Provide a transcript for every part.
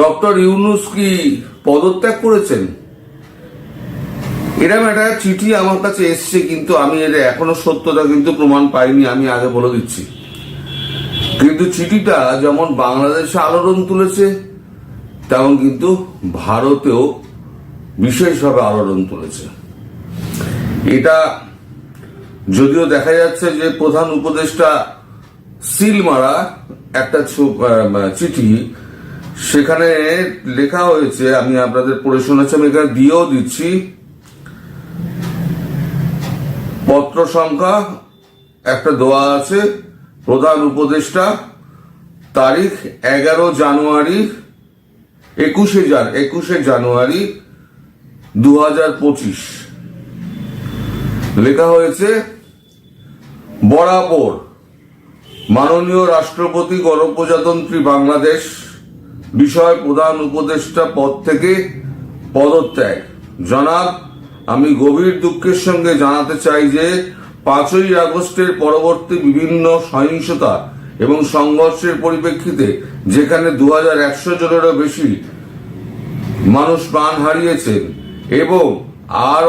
Doctor Yunus কি পদত্যাগ করেছেন? এরকম একটা চিঠি আমার কাছে এসছে, কিন্তু আমি এর এখনও সত্যতা কিন্তু প্রমাণ পাইনি, আমি আগে বলে দিচ্ছি। কিন্তু চিঠিটা যেমন বাংলাদেশে আলোড়ন তুলেছে, তেমন কিন্তু ভারতেও বিশেষভাবে আলোড়ন তুলেছে। এটা যদিও দেখা যাচ্ছে যে প্রধান উপদেষ্টা সিল মারা একটা চিঠি সেখানে লেখা হয়েছে, আমি আপনাদের পড়ে শোনাচ্ছি, আমি এখানে দিয়েও দিচ্ছি। পত্র সংখ্যা, একটা দেওয়া আছে, প্রধান উপদেষ্টা, তারিখ, এগারো জানুয়ারি, একুশে জান, একুশে জানুয়ারি দু হাজার পঁচিশ। লেখা হয়েছে, বরাবর, মাননীয় রাষ্ট্রপতি গণপ্রজাতন্ত্রী বাংলাদেশ বিষয় প্রধান উপদেষ্টা পদ থেকে পদত্যাগ। জনাব, আমি গভীর দুঃখের সঙ্গে জানাতে চাই যে পাঁচই আগস্টের পরবর্তী বিভিন্ন সহিংসতা এবং সংঘর্ষের পরিপ্রেক্ষিতে যেখানে দু হাজার একশো জনেরও বেশি মানুষ প্রাণ হারিয়েছেন এবং আর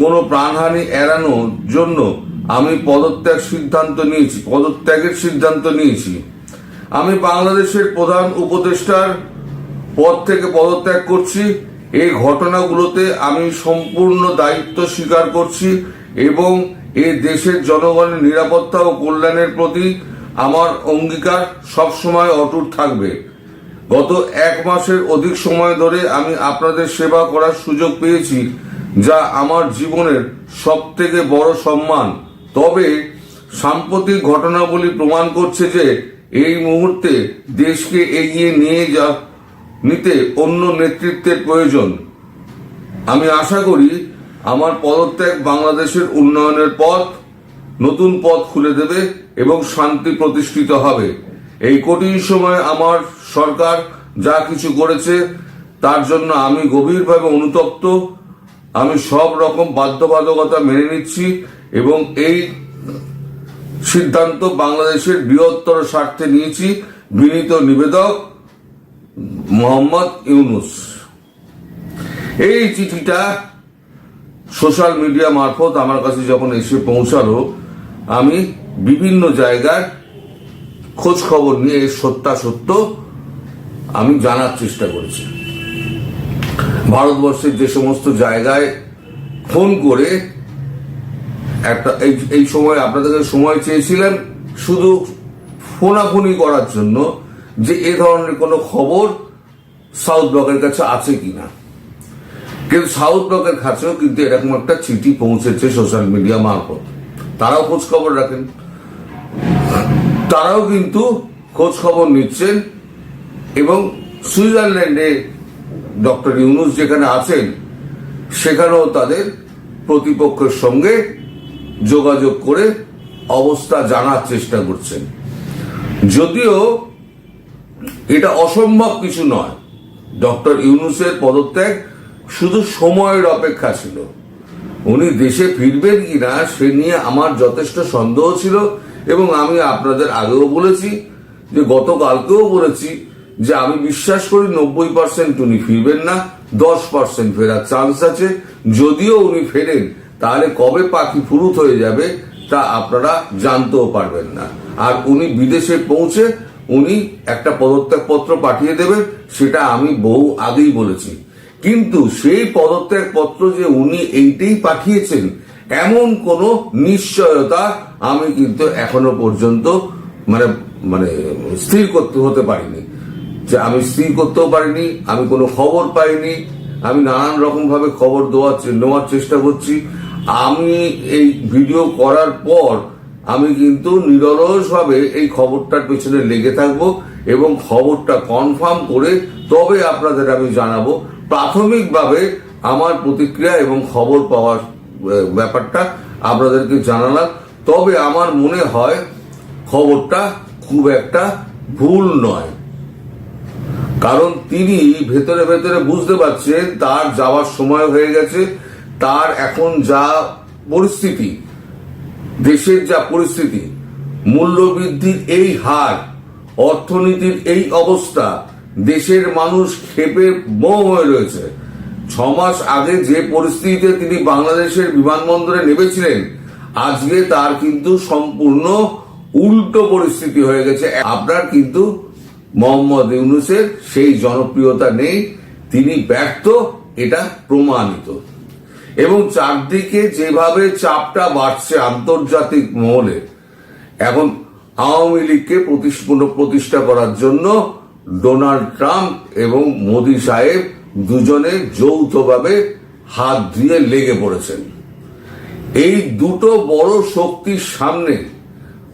কোনো প্রাণহানি এড়ানোর জন্য আমি পদত্যাগ সিদ্ধান্ত নিয়েছি, পদত্যাগের সিদ্ধান্ত নিয়েছি। আমি বাংলাদেশের প্রধান উপদেষ্টার পদ থেকে পদত্যাগ করছি। এই ঘটনাগুলোতে আমি সম্পূর্ণ দায়িত্ব স্বীকার করছি এবং এই দেশের জনগণের নিরাপত্তা ও কল্যাণের প্রতি আমার অঙ্গীকার সবসময় অটুট থাকবে। গত এক মাসের অধিক সময় ধরে আমি আপনাদের সেবা করার সুযোগ পেয়েছি, যা আমার জীবনের সব থেকে বড় সম্মান। তবে সাম্প্রতিক ঘটনাবলী প্রমাণ করছে যে এই মুহূর্তে দেশকে এগিয়ে নিয়ে যা, নিতে অন্য নেতৃত্বের প্রয়োজন। আমি আশা করি আমার পদত্যাগ বাংলাদেশের উন্নয়নের পথ নতুন পথ খুলে দেবে এবং শান্তি প্রতিষ্ঠিত হবে। এই কঠিন সময়ে আমার সরকার যা কিছু করেছে, তার জন্য আমি গভীরভাবে অনুতপ্ত। আমি সব রকম বাধ্যবাধকতা মেনে নিচ্ছি এবং এই সিদ্ধান্ত বাংলাদেশের বৃহত্তর স্বার্থে নিয়েছি, বিনীত নিবেদক মোহাম্মদ ইউনুস। এই চিঠিটা সোশ্যাল মিডিয়া মারফত আমার কাছে যখন এসে পৌঁছালো, আমি বিভিন্ন জায়গার খোঁজ খবর নিয়ে এর সত্যাসত্য আমি জানার চেষ্টা করেছি। ভারতবর্ষের যে সমস্ত জায়গায় ফোন করে একটা, এই এই সময় আপনাদের সময় চেয়েছিলেন শুধু ফোনাফোনি করার জন্য যে এ ধরনের কোনো খবর সাউথ ব্লকের কাছে আছে কিনা। কিন্তু সাউথ ব্লকের কাছেও কিন্তু এরকম একটা চিঠি পৌঁছেছে সোশ্যাল মিডিয়া মারফত। তারাও খোঁজ খবর রাখেন। তারাও কিন্তু খোঁজ খবর নিচ্ছেন এবং সুইজারল্যান্ডে ডক্টর ইউনুস যেখানে আছেন, সেখানেও তাদের প্রতিপক্ষের সঙ্গে যোগাযোগ করে অবস্থা জানার চেষ্টা করছেন। যদিও এটা অসম্ভব কিছু নয়। ডক্টর ইউনুসের পদত্যাগ শুধু সময়ের অপেক্ষা ছিল। উনি দেশে ফিরবেন কিনা সে নিয়ে আমার যথেষ্ট সন্দেহ ছিল এবং আমি আপনাদের আগেও বলেছি যে গতকালকেও বলেছি যে আমি বিশ্বাস করি নব্বই পার্সেন্ট উনি ফিরবেন না, দশ পার্সেন্ট ফেরার চান্স আছে। যদিও উনি ফেরেন তাহলে কবে পাখি ফুরুত হয়ে যাবে তা আপনারা জানতেও পারবেন না। আর উনি বিদেশে পৌঁছে উনি একটা পদত্যাগ পত্র পাঠিয়ে দেবেন, সেটা আমি বহু আগেই বলেছি। কিন্তু সেই পদত্যাগ পত্র যে উনি এইটাই পাঠিয়েছেন, এমন কোনো নিশ্চয়তা আমি কিন্তু এখনও পর্যন্ত মানে মানে স্থির করতে, হতে পারিনি। যে আমি স্থির করতেও পারিনি, আমি কোনো খবর পাইনি, আমি নানান রকম ভাবে খবর দেওয়ার, নেওয়ার চেষ্টা করছি। আমি এই ভিডিও করার পর আমি কিন্তু নিরলস ভাবে এই খবরটার পেছনে লেগে থাকব এবং খবরটা কনফার্ম করে তবে আপনাদের আমি জানাব। প্রাথমিকভাবে আমার প্রতিক্রিয়া এবং খবর পাওয়ার ব্যাপারটা আপনাদেরকে জানালাম। তবে আমার মনে হয় খবরটা খুব একটা ভুল নয়। কারণ তিনি ভেতরে ভেতরে বুঝতে পারছেন, তার যাওয়ার সময় হয়ে গেছে। তার এখন যা পরিস্থিতি, দেশের যা পরিস্থিতি, মূল্যবৃদ্ধির এই হার, অর্থনীতির এই অবস্থা, দেশের মানুষ ক্ষেপে মোহ হয়ে রয়েছে। ছ মাস আগে যে পরিস্থিতিতে তিনি বাংলাদেশের বিমানবন্দরে নেমেছিলেন, আজকে তার কিন্তু সম্পূর্ণ উল্টো পরিস্থিতি হয়ে গেছে। আপনার কিন্তু মোহাম্মদ ইউনুসের সেই জনপ্রিয়তা নেই, তিনি ব্যর্থ, এটা প্রমাণিত। এবং চারদিকে যেভাবে চাপটা বাড়ছে আন্তর্জাতিক মহলে, এখন আওয়ামী লীগকে প্রতিষ্ঠ- করার জন্য ডোনাল্ড ট্রাম্প এবং মোদী সাহেব দুজনে যৌথভাবে হাত দিয়ে লেগে পড়েছেন। এই দুটো বড় শক্তির সামনে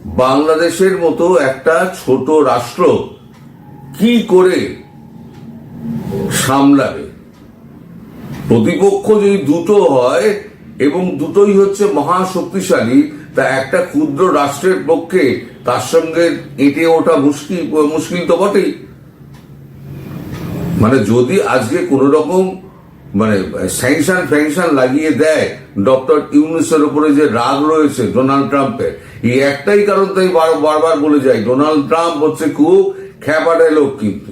বাংলাদেশের মতো একটা ছোট রাষ্ট্র কি করে সামলাবে? প্রতিপক্ষ যদি দুটো হয়, এবং দুটোই হচ্ছে মহা শক্তিশালী তা একটা ক্ষুদ্র রাষ্ট্রের পক্ষে তার সঙ্গে এঁটে ওঠা মুশকিল মুশকিল তো বটেই। মানে যদি আজকে কোন রকম মানে স্যাংশন ফ্যাংশন লাগিয়ে দেয় ডক্টর ইউনিসের উপরে যে রাগ রয়েছে ডোনাল্ড ট্রাম্পের, এই একটাই কারণ তাই বার- বারবার বলে যাই ডোনাল্ড ট্রাম্প হচ্ছে খুব খ্যাপাটে লোক কিন্তু।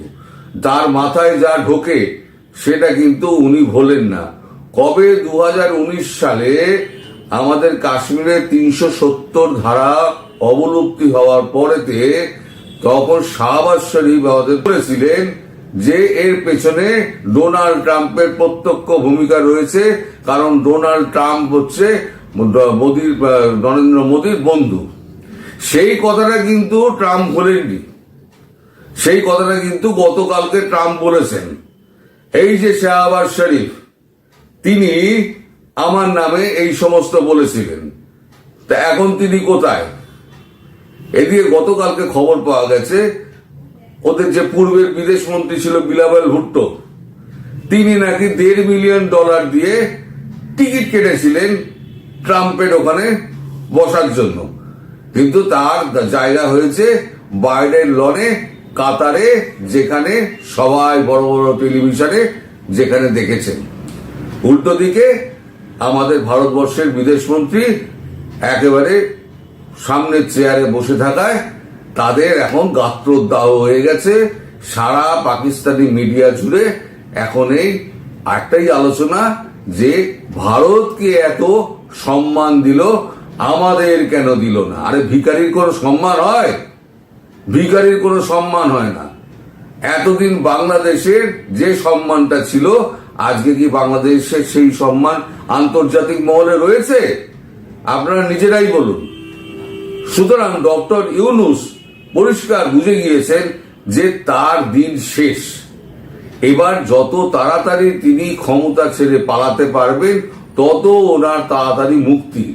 তার মাথায় যা ঢোকে সেটা কিন্তু উনি ভোলেন না। কবে দু হাজার উনিশ সালে আমাদের কাশ্মীরে তিনশো সত্তর ধারা অবলুপ্তি হওয়ার পরেতে তখন শাহবাজ শরীফ আমাদের বলেছিলেন যে এর পেছনে ডোনাল্ড ট্রাম্পের প্রত্যক্ষ ভূমিকা রয়েছে, কারণ ডোনাল্ড ট্রাম্প হচ্ছে মোদীর নরেন্দ্র মোদীর বন্ধু। সেই কথাটা কিন্তু ট্রাম্প বলেননি সেই কথাটা কিন্তু গতকালকে ট্রাম্প বলেছেন। এই যে শাহবাজ শরীফ, তিনি আমার নামে এই সমস্ত বলেছিলেন। তা এখন তিনি কোথায়? এদিকে গতকালকে খবর পাওয়া গেছে, ওদের যে পূর্বের বিদেশ মন্ত্রী ছিল বিলাবাল ভুট্টো, তিনি নাকি দেড় মিলিয়ন ডলার দিয়ে টিকিট কেটেছিলেন ট্রাম্পের ওখানে বসার জন্য। কিন্তু তার জায়গা হয়েছে বাইরের লনে কাতারে, যেখানে সবাই বড় বড় টেলিভিশনে যেখানে দেখেছেন। উল্টো দিকে আমাদের ভারতবর্ষের বিদেশমন্ত্রী একেবারে সামনের চেয়ারে বসে থাকায় তাদের এখন গাত্রদাহ হয়ে গেছে। সারা পাকিস্তানি মিডিয়া জুড়ে এখন এই একটাই আলোচনা যে ভারতকে এত সম্মান দিল, আমাদের কেন দিল না? আরে ভিকারির কোনো সম্মান হয়? ভিকারির কোনো সম্মান হয় না। এতদিন বাংলাদেশের যে সম্মানটা ছিল, আজকে কি বাংলাদেশের সেই সম্মান আন্তর্জাতিক মহলে রয়েছে? আপনারা নিজেরাই বলুন। সুতরাং ডক্টর ইউনুস পরিষ্কার বুঝে গিয়েছেন যে তার দিন শেষ। এবার যত তাড়াতাড়ি তিনি ক্ষমতা ছেড়ে পালাতে পারবেন, তত ওনার তাড়াতাড়ি মুক্তি।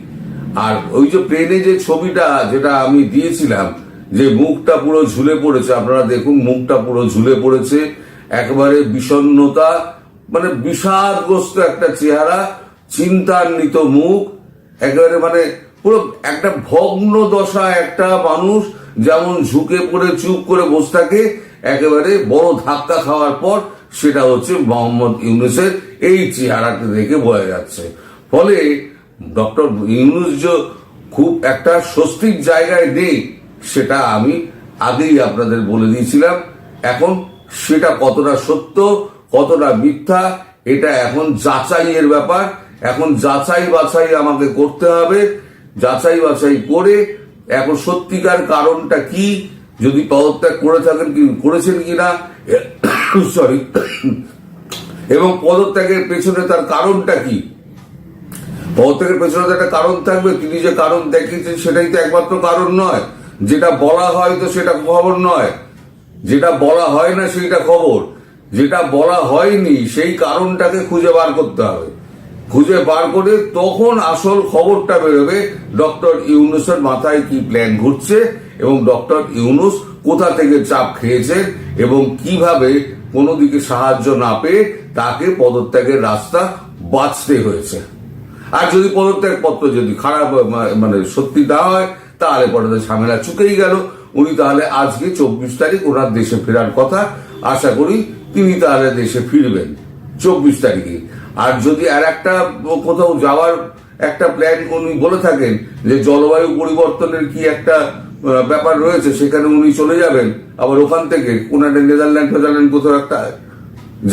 আর ওই যে প্লেনে যে ছবিটা, যেটা আমি দিয়েছিলাম যে মুখটা পুরো ঝুলে পড়েছে, আপনারা দেখুন মুখটা পুরো ঝুলে পড়েছে, একবারে বিষণ্নতা মানে বিষাদগ্রস্ত একটা চেহারা, চিন্তান্বিত মুখ, একেবারে মানে পুরো একটা ভগ্ন দশা একটা মানুষ যেমন ঝুঁকে পড়ে, চুপ করে বসে থাকে, একেবারে বড় ধাক্কা খাওয়ার পর সেটা হচ্ছে মোহাম্মদ ইউনুসের এই চেহারাটা দেখে বোঝা যাচ্ছে। ফলে ডক্টর ইউনুস যে খুব একটা স্বস্তির জায়গায় নেই সেটা আমি আগেই আপনাদের বলে দিয়েছিলাম। এখন সেটা কতটা সত্য, কতটা মিথ্যা, এটা এখন যাচাইয়ের ব্যাপার। এখন যাচাই বাছাই আমাকে করতে হবে। যাচাই বাছাই করে এখন সত্যিকার কারণটা কি, যদি পদত্যাগ করে থাকেন কি, করেছেন কিনা, সরি, এবং পদত্যাগের পেছনে তার কারণটা কি? পদত্যাগের পেছনে তো একটা কারণ থাকবে। তিনি যে কারণ দেখিয়েছেন সেটাই তো একমাত্র কারণ নয়। যেটা বলা হয় তো সেটা খবর নয়। যেটা বলা হয় না সেইটা খবর। যেটা বলা হয়নি সেই কারণটাকে খুঁজে বার করতে হবে। খুঁজে বার করে তখন আসল খবরটা বেরোবে ডক্টর ইউনুসের মাথায় কি প্ল্যান ঘুরছে এবং ডক্টর ইউনুস কোথা থেকে চাপ খেয়েছে এবং কীভাবে কোনো দিকে সাহায্য না পেয়ে তাকে পদত্যাগের রাস্তা বাঁচতে হয়েছে। আর যদি পদত্যাগ পত্র যদি খারাপ মানে সত্যি না হয় তাহলে পরে তো ঝামেলা চুকেই গেল। উনি তাহলে আজকে চব্বিশ তারিখ ওনার দেশে ফেরার কথা। আশা করি তিনি তাহলে দেশে ফিরবেন চব্বিশ তারিখে। আর যদি আর একটা কোথাও যাওয়ার একটা প্ল্যান উনি বলে থাকেন যে জলবায়ু পরিবর্তনের কি একটা ব্যাপার রয়েছে, সেখানে উনি চলে যাবেন। আবার ওখান থেকে একটা নেদারল্যান্ড ফেদারল্যান্ড কোথাও একটা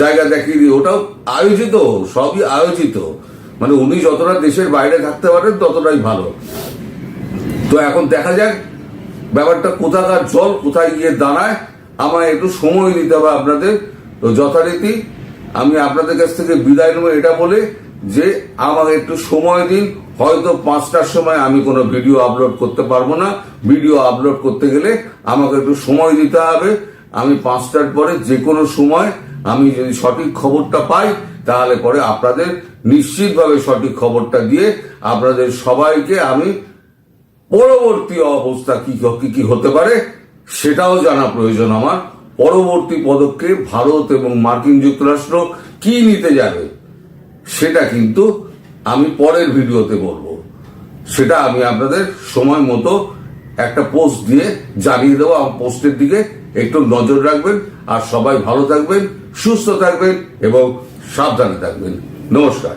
জায়গা দেখিয়ে দিয়ে, ওটাও আয়োজিত, সবই আয়োজিত। মানে উনি যতটা দেশের বাইরে থাকতে পারেন ততটাই ভালো। তো এখন দেখা যাক, ব্যাপারটা কোথাকার জল কোথায় গিয়ে দাঁড়ায়, আমায় একটু সময় দিতে হবে আপনাদের। তো যথারীতি আমি আপনাদের কাছ থেকে বিদায় নেব এটা বলে যে আমাকে একটু সময় দিন, হয়তো পাঁচটার সময় আমি কোনো ভিডিও আপলোড করতে পারব না। ভিডিও আপলোড করতে গেলে আমাকে একটু সময় দিতে হবে। আমি পাঁচটার পরে যে কোনো সময় আমি যদি সঠিক খবরটা পাই, তাহলে পরে আপনাদের নিশ্চিতভাবে সঠিক খবরটা দিয়ে আপনাদের সবাইকে আমি পরবর্তী অবস্থা কি কি কি হতে পারে, সেটাও জানা প্রয়োজন আমার। পরবর্তী পদক্ষেপ ভারত এবং মার্কিন যুক্তরাষ্ট্র কি নিতে যাবে, সেটা কিন্তু আমি পরের ভিডিওতে বলব। সেটা আমি আপনাদের সময় মতো একটা পোস্ট দিয়ে জানিয়ে দেবো, আমার পোস্টের দিকে একটু নজর রাখবেন। আর সবাই ভালো থাকবেন, সুস্থ থাকবেন এবং সাবধানে থাকবেন। নমস্কার।